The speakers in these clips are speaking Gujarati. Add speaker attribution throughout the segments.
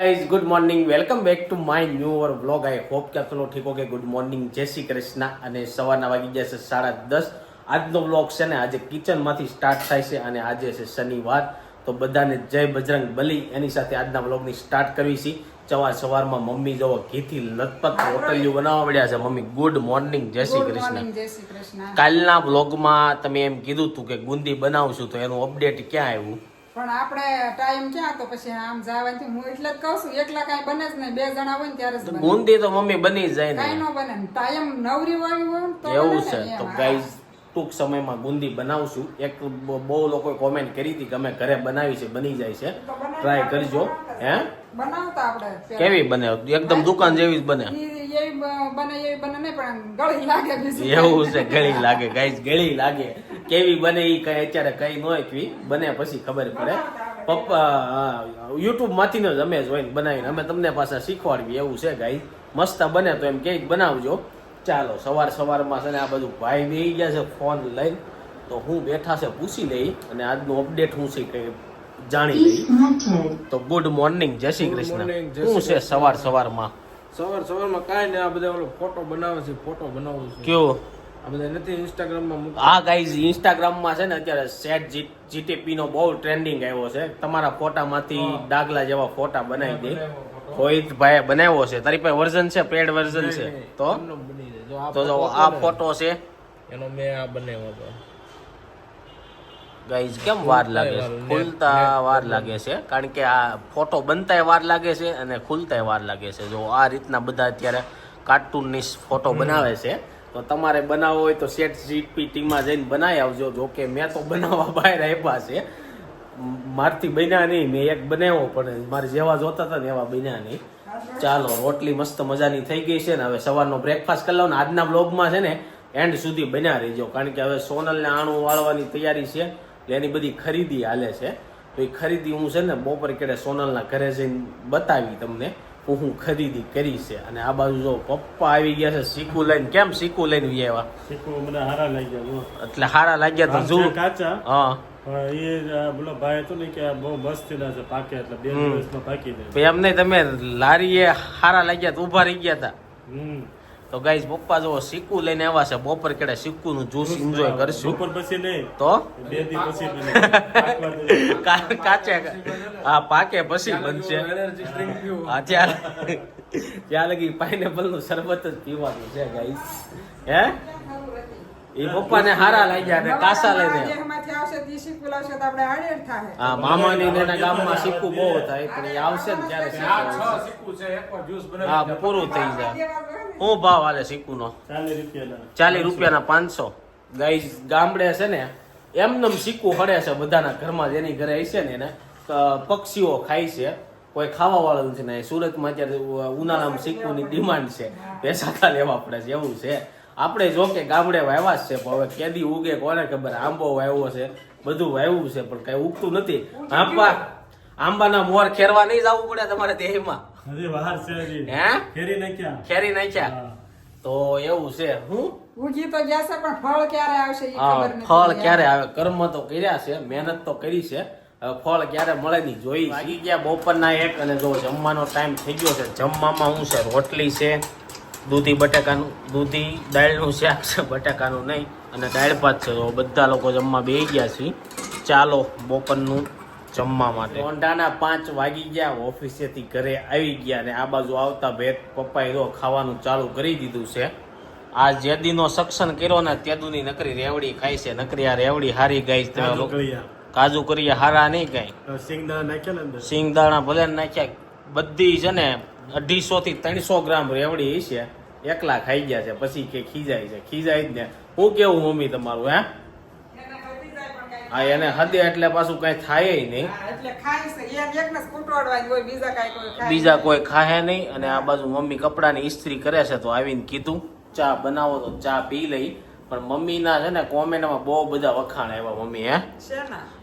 Speaker 1: Guys good morning welcome back to my new our blog I hope કે ચલો ઠીક કે ગુડ મોર્નિંગ જય શ્રી કૃષ્ણ. અને સવારના વાગી ગયા છે સાડા દસ. આજનો બ્લોગ છે ને આજે કિચનમાંથી સ્ટાર્ટ થાય છે અને આજે છે શનિવાર. તો બધાને જય બજરંગ બલી. એની સાથે આજના બ્લોગની સ્ટાર્ટ કરવી છે. સવાર સવારમાં મમ્મી જવો ઘીથી લથપથ હોટલિયું બનાવવા મળ્યા છે. મમ્મી ગુડ મોર્નિંગ જય શ્રી કૃષ્ણ. કાલના બ્લોગમાં તમે એમ કીધું હતું કે ગુંદી બનાવશું તો એનું અપડેટ ક્યાં આવ્યું?
Speaker 2: પણ આપણે ટાઈમ ક્યાં તો પછી આમ જવાથી હું એટલે જ કહું છું એકલા કાંઈ બને જ નહીં. બે જણા હોય ને ત્યારે જ બુંદી
Speaker 1: ગુંદી તો મમ્મી બની જાય
Speaker 2: કાંઈ
Speaker 1: ને
Speaker 2: ન બને ટાઈમ નવરી હોય હોય તો
Speaker 1: એવું છે. તો ગાઈઝ ટૂંક સમયમાં બુંદી બનાવશું. એક બહુ લોકોએ કોમેન્ટ કરી હતી કે અમે ઘરે બનાવી છે બની જાય છે. ટ્રાય કરજો. હે?
Speaker 2: બનાવતા આપણે
Speaker 1: કેવી બને? એકદમ દુકાન જેવી જ બને.
Speaker 2: ઈ બને એવી બને નહીં પણ ગળી લાગે બીજું
Speaker 1: એવું છે ગળી લાગે ગાઈઝ ગળી લાગે. કેવી બને એ કઈ અત્યારે કઈ ન હોય બને પછી ખબર પડે. પપ્પા યુટ્યુબમાંથી જ અમે જોઈને બનાવીને અમે તમને પાછા શીખવાડવી એવું છે ગાઈઝ મસ્ત બને તો એમ કેક બનાવજો. ચાલો સવાર સવારમાં છે ને આ બધું ભાઈ બેસી ગયા છે ફોન લઈને. તો હું બેઠા છે પૂછી લઈ અને આજનું અપડેટ હું છે કે જાણી લઈ. તો ગુડ મોર્નિંગ જય શ્રી કૃષ્ણ. શું છે સવાર સવારમાં?
Speaker 3: સવાર સવારમાં કાંઈ નહીં આ બધા ઓલો ફોટો બનાવે છે ફોટો બનાવું છું.
Speaker 1: કયો?
Speaker 3: આ બધા નથી ઇન્સ્ટાગ્રામમાં મૂક
Speaker 1: આ ગાઈઝ ઇન્સ્ટાગ્રામમાં છે ને અત્યારે સેટ જીટીપી નો બહુ ટ્રેન્ડિંગ આવ્યો છે. તમારા ફોટામાંથી ડાગલા જેવા ફોટા બનાવી દે. કોઈ ભાઈ બનાવ્યો છે. તારી પાસે વર્ઝન છે પેડ વર્ઝન છે? તો? તો આ ફોટો છે.
Speaker 3: એનો મેં આ બનાવ્યો હતો.
Speaker 1: ગાઈઝ કેમ વાર લાગે છે? ખુલતા વાર લાગે. છે? કારણ કે આ ફોટો બનતાય વાર લાગે છે અને ખુલતાય વાર લાગે છે. જો આ રીતના બધા અત્યારે કાર્ટૂનની ફોટો બનાવે છે તો તમારે બનાવવો હોય તો સેટ જીપીટીમાં જઈને બનાવી આવજો. જો કે મેં તો બનાવવા બહાર આપ્યા છે. મારથી બન્યા નહીં મેં એક બનાવ્યો પણ મારે જેવા જોતા હતા ને એવા બન્યા નહીં. ચાલો રોટલી મસ્ત મજાની થઈ ગઈ છે ને હવે સવારનો બ્રેકફાસ્ટ કરી લો ને આજના બ્લોગમાં છે ને એન્ડ સુધી બન્યા રહીજો. કારણ કે હવે સોનલને આણું વાળવાની તૈયારી છે. એટલે એની બધી ખરીદી હાલે છે. તો એ ખરીદી હું છે ને બપોર કેડે સોનલના ઘરે જઈને બતાવી તમને હું હું ખરીદી કરી છે. અને આ બાજુ જો પપ્પા આવી ગયા છે સીકુ લઈને. કેમ સીકુ લઈને વી આવ્યા?
Speaker 4: સીકુ મને હારા લાગ્યા જો.
Speaker 1: એટલે હારા લાગ્યા તો
Speaker 4: જો. કાચા.
Speaker 1: હા.
Speaker 4: એ આ બોલો ભાઈ હતો ને કે બહુ મસ્ત ના છે પાકે એટલે બે પાકી દે.
Speaker 1: એમ નહીં તમે લારીએ હારા લાગ્યા તો ઊભા રહી ગયા હતા
Speaker 4: હમ.
Speaker 1: તો ગાઈઝ પપ્પા જો સિક્કુ લઈને આવ્યા છે. બપોર કેડે સિક્કુ નું જ્યુસ એન્જોય કરશું.
Speaker 4: બપોર પછી નહીં.
Speaker 1: તો?
Speaker 4: બે દી પછી
Speaker 1: કાચે હા પાકે પછી બનશે.
Speaker 3: એનર્જી ડ્રિંક
Speaker 1: હા ત્યાં ત્યાં લગી પાઇનેપલનું શરબત જ પીવાનું છે ગાઈઝ હે? એ પપ્પાને હારા લાગ્યા ને કાસા લઈને
Speaker 2: જે એમાંથી આવશે તે શીખવું લાવશે તો આપણે હાડેડ થાય
Speaker 1: હા મામાની ને ગામમાં સિક્કુ બહુ થાય પણ એ આવશે ને ત્યારે
Speaker 3: છે.
Speaker 1: હા પૂરું થઈ જાય. શું ભાવ હાલે સિક્કુ નો
Speaker 4: ચાલીસ રૂપિયાના
Speaker 1: પાંચસો. ગાય ગામડે છે ને એમનેમ સિક્કું હડે છે બધાના ઘરમાં જેની ઘરે હશે ને એને પક્ષીઓ ખાય છે. કોઈ ખાવા વાળું છે ને સુરતમાં અત્યારે ઉનાળામાં સિક્કુની ડિમાન્ડ છે. પૈસા લેવા પડે છે એવું છે. આપણે જો કે ગામડે વાવ્યા છે પણ હવે કેદી ઉગે કોને ખબર? આંબો વાવ્યો છે બધું વાવ્યું છે પણ કઈ ઉગતું નથી. આંબા આંબાના મોર ખેરવા નહીં જવું પડે તમારે દેહમાં. ખેરી નાખ્યા. તો એવું છે. હું?
Speaker 2: ઉગી તો ગયા છે પણ ફળ ક્યારે આવશે એ ખબર નથી
Speaker 1: ફળ ક્યારે આવે? કર્મ તો કર્યા છે મહેનત તો કરી છે. ફળ ક્યારે મળે નહીં જોઈ. વાગી ગયા બપોરના એક અને જો જમવાનો ટાઈમ થઈ ગયો છે જમવામાં હું છે? રોટલી છે દૂધી બટાકાનું દૂધી દાળનું શાક છે બટાકાનું નહીં અને દાળ ભાત છે. તો બધા લોકો જમવા બેસી ગયા છે ચાલો બપોરનું જમવા માટે. ઓંઢાના પાંચ વાગી ગયા ઓફિસેથી ઘરે આવી ગયા અને આ બાજુ આવતા ભેદ પપ્પાએ તો ખાવાનું ચાલુ કરી દીધું છે. આ જેદીનો સક્ષન કર્યો ને તેદુની નકરી રેવડી ખાય છે. નકરી આ રેવડી હારી ગાય છે. તમે
Speaker 4: કાજુ
Speaker 1: કરીએ હારા નહીં ગાય.
Speaker 4: તો સિંગદાણા નાખ્યા ને દાણા
Speaker 1: સિંગદાણા ભલે નાખ્યા બધી છે ને અઢીસો થી ત્રણસો ગ્રામ રેવડી છે એકલા ખાઈ ગયા છે પછી કે ખીજાય છે. ખીજાય જ ને. હું કેવું મમ્મી તમારું હે? હા એને હદે એટલે પાછું કઈ થાય નહીં.
Speaker 2: બીજા કોઈ
Speaker 1: ખાહે નહીં. અને આ બાજુ મમ્મી કપડાની ઇસ્ત્રી કરે છે તો આવીને કીધું ચા બનાવો તો ચા પી લઈ. પણ મમ્મીના છે ને કોમેન્ટમાં બહુ બધા વખાણ આવ્યા મમ્મી હે?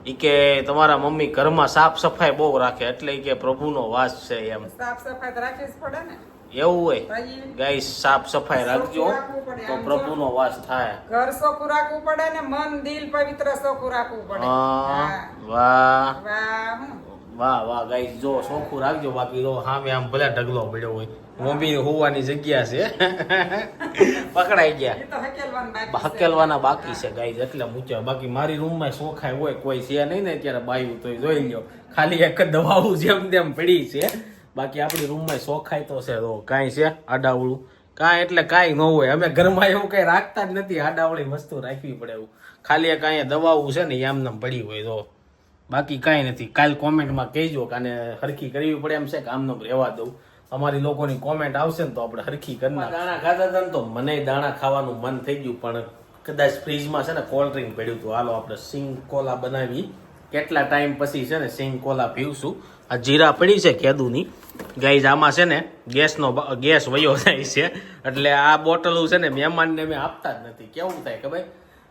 Speaker 1: ઈ કે તમારા મમ્મી ઘરમાં સાફ સફાઈ બહુ રાખે એટલે કે પ્રભુનો વાસ છે એમ.
Speaker 2: સાફ સફાઈ તો રાખવી જ પડે ને.
Speaker 1: એવું હોય? ગાય સાફ સફાઈ રાખજો તો પ્રભુનો વાસ થાય.
Speaker 2: ઘર સોકું રાખવું પડે ને મન દિલ પવિત્ર સોકું રાખવું પડે.
Speaker 1: વાહ.
Speaker 2: વાહ.
Speaker 1: વાહ વાહ ગાઈસ જો ચોખ્ખું રાખજો બાકી તો સામે આમ ભલે ઢગલો પડ્યો હોય. મમ્મી હોવાની જગ્યા છે. પકડાઈ ગયા.
Speaker 2: હકેલવાનું બાકી છે.
Speaker 1: ગાઈઝ એટલે મૂક્યા. બાકી મારી રૂમમાં સોખાય હોય કોઈ છે નહીં ને અત્યારે બાયું તો જોઈ લ્યો. ખાલી એક જ દવાઓ જેમ તેમ પડી છે. બાકી આપણી રૂમમાં સોખાય તો છે તો કાંઈ છે આડાવળું. કાંઈ એટલે કાંઈ ન હોય. અમે ઘરમાં એવું કાંઈ રાખતા જ નથી. આડાવળી વસ્તુ રાખવી પડે એવું. ખાલી એક અહીંયા દવાઓ છે ને એમને પડી હોય તો. બાકી કાંઈ નથી. કાલ કોમેન્ટમાં કહેજો કે આને હરખી કરવી પડે એમ છે કે આમનો રહેવા દઉં. અમારી લોકોની કોમેન્ટ આવશે ને તો આપણે હરખી કરી દાણા ખાતા હતા ને તો મને દાણા ખાવાનું મન થઈ ગયું પણ કદાચ ફ્રીજમાં છે ને કોલ્ડ ડ્રિંક પડ્યું હતું. હાલો આપણે સિંગ કોલા બનાવી. કેટલા ટાઈમ પછી છે ને સિંગ કોલા પીવશું? આ જીરા પડી છે કેદુની. ગાઈઝ આમાં છે ને ગેસનો ગેસ વયો જાય છે. એટલે આ બોટલો છે ને મહેમાનને મેં આપતા જ નથી. કેવું થાય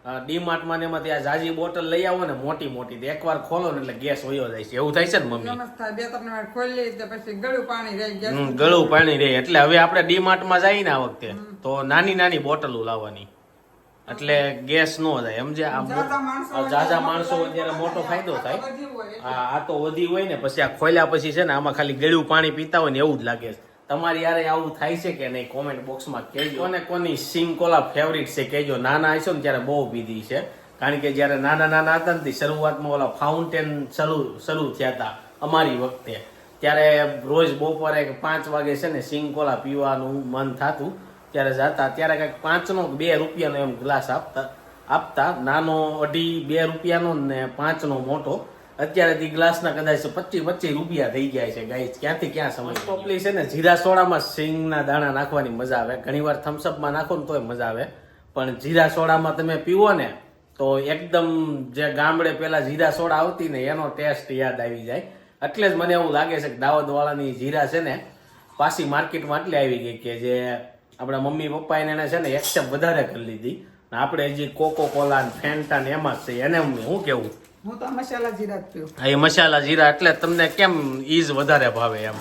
Speaker 1: ખબર ડીમાર્ટમાં ને એમાંથી આ જાજી બોટલ લઈ આવો ને મોટી મોટી. તો એકવાર ખોલો ને એટલે ગેસ વયો જાય છે. એવું થાય છે ને મમ્મી?
Speaker 2: જ બે ત્રણ વાર ખોલી તો પછી ગળું પાણી રહી
Speaker 1: ગળું પાણી રહે. એટલે હવે આપણે ડીમાર્ટમાં જઈએ ને આ વખતે તો નાની નાની બોટલો લાવવાની. એટલે ગેસ નો જાય.
Speaker 2: એમ માણસો
Speaker 1: આ જાજા માણસો હોય મોટો ફાયદો થાય. આ તો વધી હોય ને પછી આ ખોલ્યા પછી છે ને આમાં ખાલી ગળ્યું પાણી પીતા હોય ને એવું જ લાગે છે. તમારી યારે આવું થાય છે કે નહીં કોમેન્ટ બોક્સમાં કહેજો. અને કોની સિંકોલા ફેવરિટ છે કહેજો. નાના હશો ને ત્યારે બહુ પીધી છે. કારણ કે જ્યારે નાના નાના હતા ને શરૂઆતમાં ઓલા ફાઉન્ટેન શરૂ શરૂ થયા હતા અમારી વખતે. ત્યારે રોજ બપોરે પાંચ વાગે છે ને સિંગ કોલા પીવાનું મન થતું. ત્યારે જતા, ત્યારે કંઈક પાંચનો બે રૂપિયાનો એમ ગ્લાસ આપતા આપતા. નાનો અઢી બે રૂપિયાનો ને પાંચનો મોટો. અત્યારે તે ગ્લાસના કદાચ પચીસ પચીસ રૂપિયા થઈ ગયા છે ગાય ક્યાંથી ક્યાં સમય પોપલી છે ને જીરા સોડામાં સિંગના દાણા નાખવાની મજા આવે. ઘણીવાર થમ્સઅપમાં નાખો ને તોય મજા આવે. પણ જીરા સોડામાં તમે પીવો ને તો એકદમ જે ગામડે પેલા જીરા સોડા આવતી ને એનો ટેસ્ટ યાદ આવી જાય. એટલે જ મને એવું લાગે છે કે દાવત વાળાની જીરા છે ને પાછી માર્કેટમાં એટલે આવી ગઈ કે જે આપણા મમ્મી પપ્પા એને છે ને એક્સેપ્ટ વધારે કરી લીધી. આપણે હજી કોકો કોલા ને ફેન્ટા ને એમાં જ છે એને હું કેવું?
Speaker 2: હું તો મસાલા જીરા જ પીઉં.
Speaker 1: હા એ મસાલા જીરા એટલે તમને કેમ ઈજ વધારે ભાવે એમ?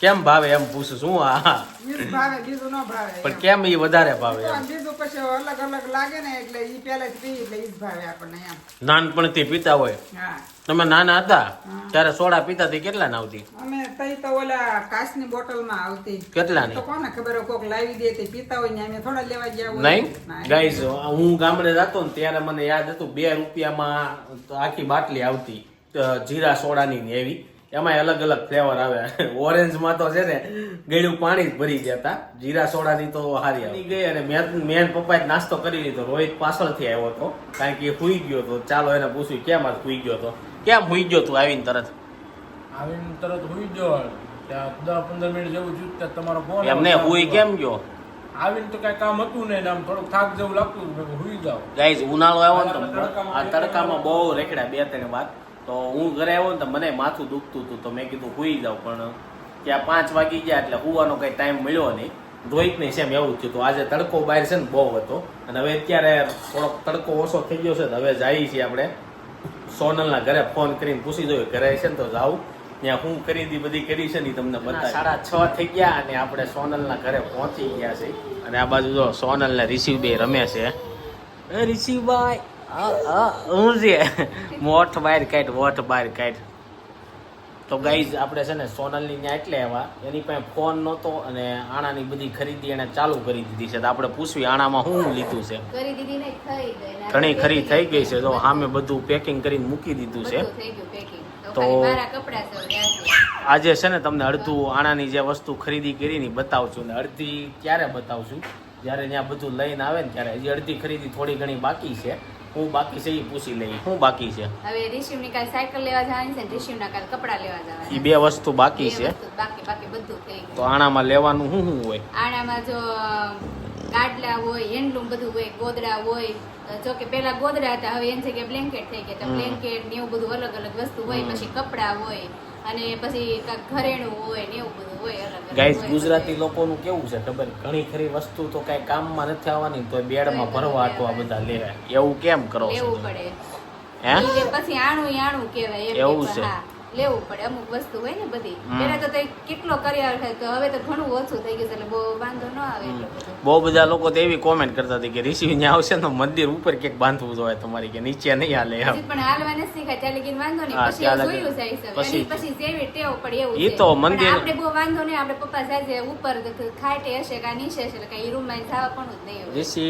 Speaker 1: કેમ ભાવે એમ પૂછું છું હા
Speaker 2: ભાવે બીજું ન ભાવે
Speaker 1: પણ કેમ ઈ વધારે ભાવે
Speaker 2: બીજું પછી અલગ અલગ લાગે ને એટલે ઈ પહેલા પી એટલે ઈ જ ભાવે આપણને એમ.
Speaker 1: નાનપણથી પીતા હોય?
Speaker 2: હા.
Speaker 1: તમે નાના હતા ત્યારે સોડા પીતા હતી કેટલા ના આવતી
Speaker 2: અમે તઈ તો ઓલા કાચની બોટલમાં આવતી.
Speaker 1: કેટલા
Speaker 2: તો કોને ખબર કોક લાવી દે તે પીતા હોય ને અમે થોડા લેવા ગયા હોય.
Speaker 1: નહીં? ગાઈઝ હું ગામડે જતો ને ત્યારે મને યાદ હતું બે રૂપિયામાં આખી બાટલી આવતી જીરા સોડાની ને એવી. એમાં અલગ અલગ ફ્લેવર આવે. ઓરેન્જમાં તો છે ને ગળ્યું પાણી જ ભરી જતા જીરા સોડાની તો હારી આવી ગઈ અને મેં મેન પપ્પાએ નાસ્તો કરી લીધો. રોહિત પાછળથી આવ્યો હતો કારણ કે એ હુઈ ગયો હતો. ચાલો એને પૂછ્યું કેમ આજ સુઈ ગયો હતો? કેમ હુઈ ગયો તું આવીને તરત?
Speaker 3: આવીને તરત હુઈ ગયો ત્યાં દસ પંદર મિનિટ જેવું થયું ત્યાં તમારો ફોન
Speaker 1: એમને હુઈ કેમ ગયો?
Speaker 3: આવીને તો કઈ કામ હતું નહીં આમ થોડુંક થાક જેવું લાગતું હુઈ જાવ
Speaker 1: ગાઈઝ ઉનાળો આવ્યો ને તો આ તડકામાં બહુ રેખડા બે ત્રણ વાત. તો હું ઘરે આવ્યો ને તો મને માથું દુખતું હતું તો મેં કીધું હુઈ જાવ પણ ત્યાં પાંચ વાગી ગયા એટલે હુવાનો કઈ ટાઈમ મળ્યો નહીં. રોહિત નહીં સેમ એવું જ થયું તો આજે તડકો બહાર છે ને બહુ હતો. અને હવે અત્યારે થોડોક તડકો ઓછો થઈ ગયો છે હવે જઈએ છીએ આપણે. સોનલના ઘરે ફોન કરીને પૂછી જોયું ઘરે છે ને તો જાઉં. ત્યાં હું ખરીદી બધી કરી છે ને તમને બતા સાડા છ થઈ ગયા અને આપણે સોનલના ઘરે પહોંચી ગયા છે અને આ બાજુ જો સોનલ ને રિસીવ બે રમે છે. આ આ હું છે? મોઠ બહાર કાઢ મોઠ બહાર કાઢ. તો ગાઈઝ આપણે છે ને સોનલની ત્યાં એટલે આવ્યા એની પાસે ફોન નહોતો અને આણાની બધી ખરીદી એને ચાલુ કરી દીધી છે. તો આપણે પૂછવી આણામાં શું શું લીધું છે? ઘણી ખરી થઈ ગઈ છે. તો સામે બધું પેકિંગ કરીને મૂકી દીધું છે.
Speaker 5: તો.
Speaker 1: આજે છે ને તમને અડધું આણાની જે વસ્તુ ખરીદી કરી ની બતાવશું ને અડધી ક્યારે બતાવશું જ્યારે ત્યાં બધું લઈને આવે ને ત્યારે હજી અડધી ખરીદી થોડી ઘણી બાકી છે. હું બાકી છે એ પૂછી લઈ શું બાકી છે?
Speaker 5: હવે ઋષિવની કાલ સાયકલ લેવા જવાની છે ઋષિવના કાલ કપડાં લેવા
Speaker 1: એ બે વસ્તુ બાકી છે.
Speaker 5: બાકી બાકી બધું થઈ
Speaker 1: તો આણામાં લેવાનું શું શું હોય?
Speaker 5: આણામાં જો ગાડલા હોય હેન્ડલૂમ બધું હોય ગોદડા હોય જો કે પેલા ગોદડા હતા હવે એની જગ્યાએ બ્લેન્કેટ થઈ ગયા તો બ્લેન્કેટ ને એવું બધું અલગ અલગ વસ્તુ હોય પછી કપડાં હોય અને પછી ઘરેણું હોય ને એવું બધું.
Speaker 1: ગાઈઝ ગુજરાતી લોકોનું કેવું છે ખબર? ઘણી ખરી વસ્તુ તો કઈ કામમાં નથી આવવાની તો બેડમાં ભરવા આટવા બધા લેવા એવું કેમ કરો છો
Speaker 5: લેવું પડે.
Speaker 1: હે?
Speaker 5: પછી આણું આણું કહેવાય
Speaker 1: એવું છે?
Speaker 5: લેવું પડે અમુક વસ્તુ હોય ને બધી. પેલા તો કેટલો કર્યા થાય તો હવે તો ઘણું ઓછું થઈ ગયું છે એટલે બહુ વાંધો ન આવે
Speaker 1: બહુ બધા લોકો તો એવી કોમેન્ટ કરતા હતા કે ઋષિ ને આવશે તો મંદિર ઉપર કેક બાંધવું જોઈએ તમારી કે નીચે નહીં હાલે
Speaker 5: પણ હાલવા નથી શીખાય ચાલી વાંધો નહીં પછી જોયું જાય
Speaker 1: પછી-
Speaker 5: પછી જેવી ટેવ પડે એવું
Speaker 1: ઈ તો મંદિર-
Speaker 5: આપણે બહુ વાંધો નહીં આપણે પપ્પા જાય ઉપર ખાટે હશે કા નીચે હશે એટલે કઈ રૂમમાં જવા પણ જ નહીં
Speaker 1: ઋષિ?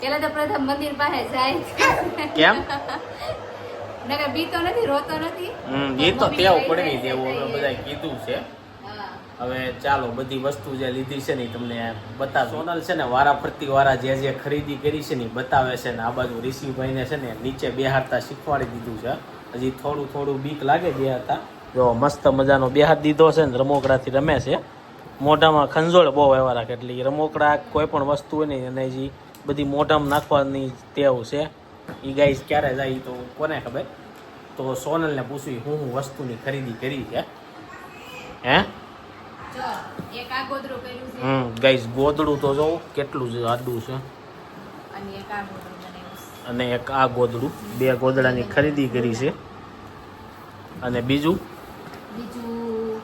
Speaker 5: પેલા તો પ્રથમ મંદિર પાસે જાય
Speaker 1: કેમ?
Speaker 5: નકર બીતો નથી રોતો નથી.
Speaker 1: હમ એ તો
Speaker 5: તેવ
Speaker 1: પડવી દેવું અમે બધા કીધું છે. હવે ચાલો બધી વસ્તુ જે લીધી છે ને તમને બતાવ. સોનલ છે ને વારા ફરતી વારા જે જે ખરીદી કરી છે ને બતાવે છે ને આ બાજુ ઋષિભાઈને છે ને નીચે બેહાડતા શીખવાડી દીધું છે. હજી થોડું થોડું બીક લાગે બેહાડતા જો મસ્ત મજાનો બેહાડ દીધો છે ને રમોકડાથી રમે છે. મોઢામાં ખંજોળ બહુ એવા રાખે એટલે રમોકડા કોઈ પણ વસ્તુ હોય ને એને હજી બધી મોઢામાં નાખવાની ટેવ છે. એ ગાઈસ ક્યારે જાય તો કોને ખબર? તો સોનલને પૂછ્યું હું હું વસ્તુની ખરીદી કરી છે? હે? હમ ગાઈસ ગોદડું તો જો કેટલું જ આડું છે.
Speaker 5: અને એક આ ગોદડું
Speaker 1: બે ગોદડાની ખરીદી કરી છે. અને બીજું?
Speaker 5: બીજું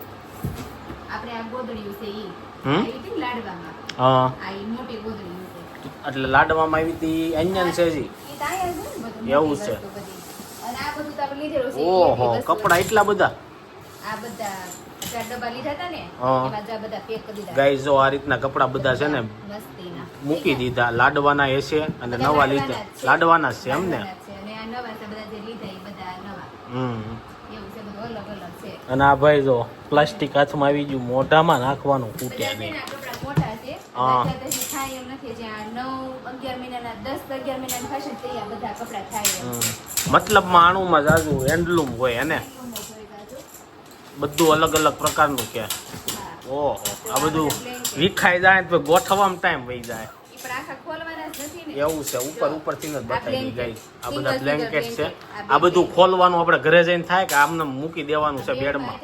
Speaker 5: આપણે આ ગોદડિયું છે ઈ.
Speaker 1: હમ?
Speaker 5: આ ઈ હતી ને લાડવામાં?
Speaker 1: હા.
Speaker 5: આ મોટી ગોદડિયું છે.
Speaker 1: એટલે લાડવામાં આવી હતી અહીંયા છે જી. એવું છે.
Speaker 5: વસ્તુ બધી. અને આ બધું તો આપણે લીધેલું છે
Speaker 1: ઓહો કપડા એટલા બધા?
Speaker 5: આ બધા જો આ
Speaker 1: રીતના કપડા બધા છે ને મૂકી દીધા લાડવાના એ છે અને નવા લીધા. લાડવાના છે એમ ને?
Speaker 5: અને આ
Speaker 1: ભાઈ જો પ્લાસ્ટિક હાથમાં આવી ગયું મોઢામાં નાખવાનું ફૂટ્યા નહીં. હા.
Speaker 5: નથી જ્યાં નવ અગિયાર મહિનાના દસ અગિયાર મહિનાના થશે ત્યાં બધા કપડાં થાય એમ
Speaker 1: હમ. મતલબમાં આણુમાં જાજુ હેન્ડલૂમ હોય એને. બધું અલગ અલગ પ્રકારનું કે. ઓહો આ બધું વિખાઈ જાય તો વિખાવામાં ટાઈમ વહી જાય
Speaker 5: આખા ને
Speaker 1: એવું છે ઉપર ઉપરથી જ બતાવી. ગઈ આ બધા બ્લેન્કેટ છે.
Speaker 5: આ
Speaker 1: બધું ખોલવાનું આપણે ઘરે જઈને થાય કે આમને મૂકી દેવાનું છે બેડમાં?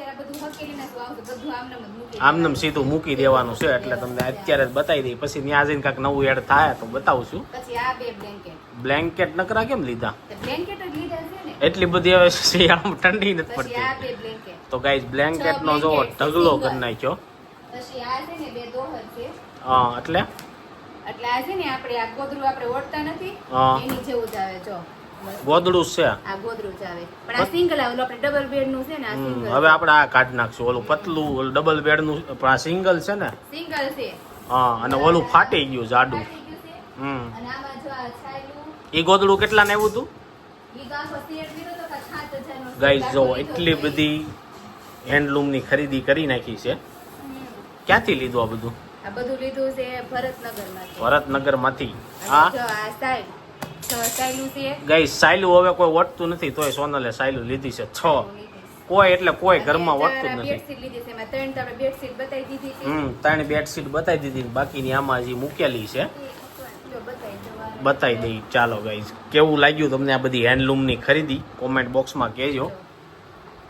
Speaker 5: આમને
Speaker 1: સીધું મૂકી દેવાનું છે એટલે તમને અત્યારે જ બતાવી દઈ પછી ત્યાં જઈને કાંઈક નવું એડ થાય તો બતાવું છું.
Speaker 5: પછી આ બે બ્લેન્કેટ
Speaker 1: નકરા કેમ લીધા? એટલી બધી હવે શિયાળામાં ઠંડી નથી પડતી. તો ગાઈઝ બ્લેન્કેટ નો જો ઢગલો. કરી નાખ્યો. હા એટલે?
Speaker 5: એટલે આ છે ને આપણે આ ગોદડું આપણે ઓળતા નથી. એની જેવું જ આવે જો.
Speaker 1: ગોદડું છે.
Speaker 5: આ ગોદડું જ આવે. પણ આ સિંગલ આવે આપણે ડબલ બેડનું છે ને આ સિંગલ.
Speaker 1: હવે આપણે આ કાઢી નાખશું ઓલું પતલું ડબલ બેડનું પણ આ સિંગલ છે ને?
Speaker 5: સિંગલ છે.
Speaker 1: હા અને ઓલું ફાટી ગયું જાડું. હમ.
Speaker 5: અને આમાં જો આ છાયલું
Speaker 1: એ ગોદડું કેટલા ને આવ્યું
Speaker 5: ઈ તો સેટ
Speaker 1: ગાઈઝ જો એટલી. બધી હેન્ડલૂમની ખરીદી કરી નાખી છે. ક્યાંથી લીધું આ બધું?
Speaker 5: આ બધું લીધું છે ભરતનગરમાંથી.
Speaker 1: ભરતનગરમાંથી. હા?
Speaker 5: જો આ છ સાઈલું છે.
Speaker 1: ગાઈ સાયલું હવે કોઈ વટતું નથી તોય સોનલે સાયલું લીધી છે છ. કોઈ એટલે કોઈ ઘરમાં વટતું નથી.
Speaker 5: બેડશીટ લીધી છે એમાં ત્રણ બેડશીટ બતાવી દીધી છે.
Speaker 1: હમ ત્રણ બેડશીટ બતાવી દીધી ને બાકીની આમાં જે મૂકેલી છે.
Speaker 5: બતાવી
Speaker 1: બતાવી દઈ. ચાલો ગાઈઝ કેવું લાગ્યું તમને આ બધી હેન્ડલૂમની ખરીદી? કોમેન્ટ બોક્સમાં કહેજો.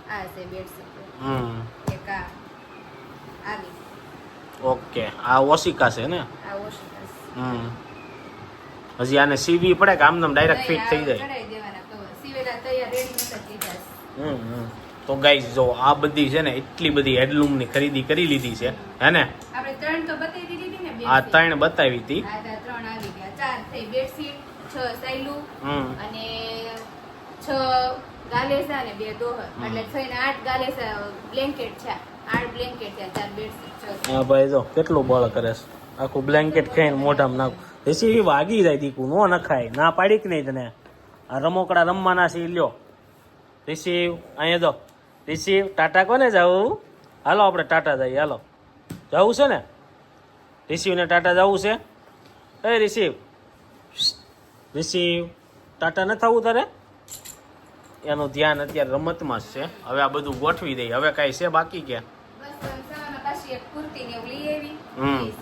Speaker 5: આ છે બેડશીટ
Speaker 1: હમ.
Speaker 5: એક આ આવી.
Speaker 1: ઓકે. આ ઓશિકા છે ને?
Speaker 5: આ ઓશિકા
Speaker 1: હમ. હજી આને સીવી પડે કે આમને ડાયરેક્ટ ફિટ થઈ જાય?
Speaker 5: છે.
Speaker 1: હમ હમ. તો ગાઈઝ જો આ બધી છે ને એટલી બધી હેન્ડલૂમની ખરીદી કરી લીધી છે હે ને?
Speaker 5: આપણે ત્રણ તો બતાવી દીધી ને
Speaker 1: આ ત્રણ બતાવી હતી.
Speaker 5: આ ત્રણ આવી ગયા. ચાર થઈ. બેડશીટ છ સાયલું અને છ ગાલેસા અને બે દોહર. એટલે થઈને આઠ ગાલેસા બ્લેન્કેટ છે
Speaker 1: હા, ભાઈ, જો, કેટલું બળ કરે છે. આખું બ્લેન્કેટ ખાઈને મોઢામાં નાખ. એસી વાગી જાય દીકું, નો નખાય. ના પાડી કે નહીં તને? આ રમોકડા રમવાના છે લ્યો. રિસીવ અહીંયા દો રિસીવ ટાટા કોને જવું? હાલો, આપણે ટાટા જઈએ, હાલો. જવું છે ને? રિસીવને ટાટા જવું છે? એ રિસીવ. રિસીવ. ટાટા ન થવું તારે? એનું ધ્યાન અત્યારે રમતમાં જ છે. હવે આ બધું ગોઠવી દઈએ. હવે કાંઈ છે બાકી કે?
Speaker 5: પાછી એક કુર્તી ને એવું લઈ આવી.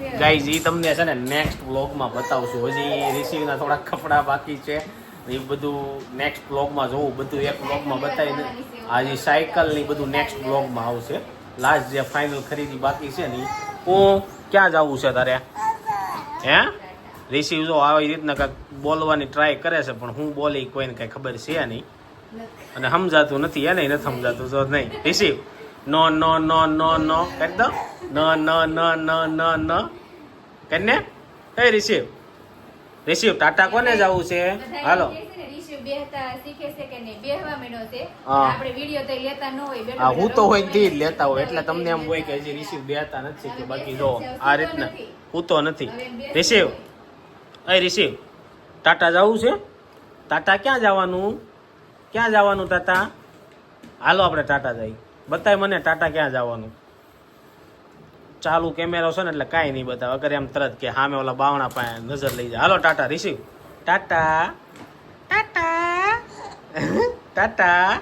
Speaker 5: એ
Speaker 1: ગાઈઝ ઈ તમને છે ને નેક્સ્ટ વ્લોગમાં બતાવશું. હજી રિસીવના થોડા કપડા બાકી છે. એ બધું નેક્સ્ટ બ્લોગમાં જોવું. બધું એક બ્લોગમાં બતાવી આજે સાયકલની બધું નેક્સ્ટ વ્લોગમાં આવશે. લાસ્ટ જે ફાઇનલ ખરીદી બાકી છે ને હું ક્યાં જવું છે તારે? હે? રિસીવ જો આવી રીતના કંઈક બોલવાની ટ્રાય કરે છે પણ હું બોલી કોઈને કાંઈ ખબર છે નહીં. અને સમજાતું નથી એને નથી સમજાતું તો નહીં. Receive. No no no no no. કરી દો ન ન ન ન ન ન. કરીને એ રિસીવ. રિસીવ. ટાટા કોને જવું છે? હાલો. હા.
Speaker 5: તો હોય
Speaker 1: તો જ લેતા હોય એટલે તમને એમ હોય કે હજી રિસીવ બેહતા નથી કે બાકી જો આ રીતના. હું તો નથી. રિસીવ. એ રિસીવ. ટાટા જવું છે? ટાટા ક્યાં જવાનું? ક્યાં જવાનું ટાટા? હાલો આપણે ટાટા જઈ બતાય મને ટાટા ક્યાં જવાનું? ચાલુ કેમેરો છે ને એટલે કાંઈ નહીં બતાવે. અગર એમ તરત કે હામે ઓલા બાવણા પાસે નજર લઈ જાય હાલો tata receive. Tata. Tata. Tata.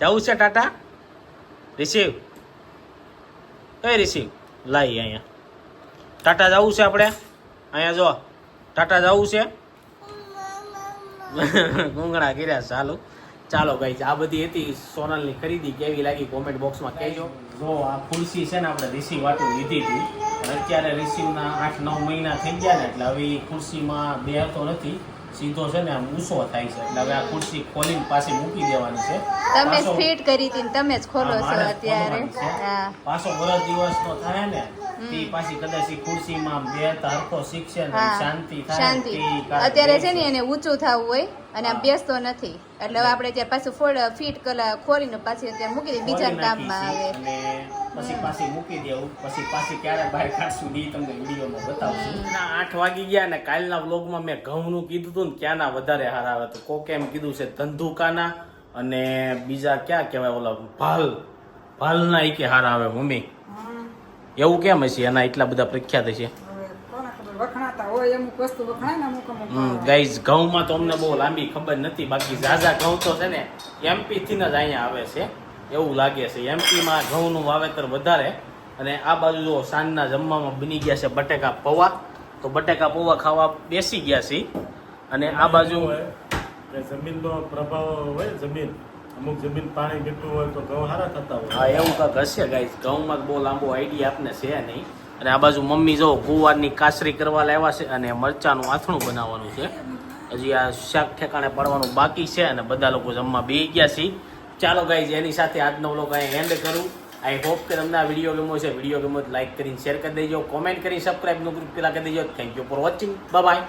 Speaker 1: જવું છે ટાટા? રિસીવ. કઈ રિસીવ? લાઈ અહીંયા. ટાટા જવું છે આપણે? અહીંયા જો. ટાટા જવું છે? ગુંગણા કર્યા ચાલુ ચાલો ગઈ આ બધી હતી સોનલની ખરીદી કેવી લાગી કોમેન્ટ બોક્સમાં કહેજો. જો આ ખુરશી છે ને આપણે રિસીવ વાટું લીધી હતી અત્યારે રિસીવના આઠ નવ મહિના થઈ ગયા ને એટલે હવે ખુરશીમાં બેહતો નથી સીધો છે ને આમ ઊંચો થાય છે. એટલે હવે આ ખુરશી ખોલીને પાછી મૂકી દેવાની છે.
Speaker 5: તમે ફિટ કરી હતી તમે જ ખોલો છો અત્યારે.
Speaker 1: પાછો વરસ દિવસ તો થાય ને તે પાછી કદાચ ખુરશીમાં બેહતા હરખો શીખશે શાંતિ
Speaker 5: શાંતિ. અત્યારે છે ને એને ઊંચું થવું હોય અને આમ બેસતો નથી. એટલે હવે આપણે ત્યારે પાછું ફોડ ફીટ કલા ખોલીને પાછી અત્યારે મૂકી દે બીજા કામમાં આવે.
Speaker 1: પછી પાછી મૂકી દેવું પછી પાછી ક્યારે બહાર કાઢશું નહીં તમને વિડીયોમાં બતાવશું. ના આઠ વાગી ગયા ને કાલના વ્લોગમાં મેં ઘઉંનું કીધું હતું ને ક્યાંના વધારે હાર આવે તો કોકે એમ કીધું છે ધંધુકાના અને બીજા ક્યાં કહેવાય ઓલા ભાલ. ભાલના એ કે હાર આવે મમ્મી. એવું કેમ હશે? એના એટલા બધા પ્રખ્યાત છે ગાઈઝ ઘઉંમાં તો અમને બહુ લાંબી ખબર નથી. બાકી ઝાઝા ઘઉં તો છે ને એમપી થી જ અહીંયા આવે છે. એવું લાગે છે. એમપીમાં ઘઉંનું વાવેતર વધારે. અને આ બાજુ જો સાંજના જમવામાં બની ગયા છે બટેકા પૌવા. તો બટેકા પૌવા ખાવા બેસી ગયા છે અને આ બાજુ
Speaker 4: હોય. કે જમીનનો પ્રભાવ હોય જમીન. અમુક જમીન પાણી ઘટતું હોય તો ઘઉં સારા થતા હોય.
Speaker 1: હા, એવું કાંક હશે ગાય ઘઉંમાં બહુ લાંબો આઈડિયા આપને છે નહીં. અને આ બાજુ મમ્મી જો ગુવારની કાસરી કરવા લાવ્યા છે અને મરચાનું આથણું બનાવવાનું છે. હજી આ શાક ઠેકાણે પડવાનું બાકી છે અને બધા લોકો જમવા બેસી ગયા છે. ચાલો ગાઈઝ એની સાથે આજનો વ્લોગ અહીં એન્ડ કરું. આઈ હોપ કે તમને આ વીડિયો ગમો છે વીડિયો ગમો લાઈક કરીને શેર કરી દેજો. કોમેન્ટ કરીને સબસ્ક્રાઈબનું પેલા કરી દેજો. Thank you for watching bye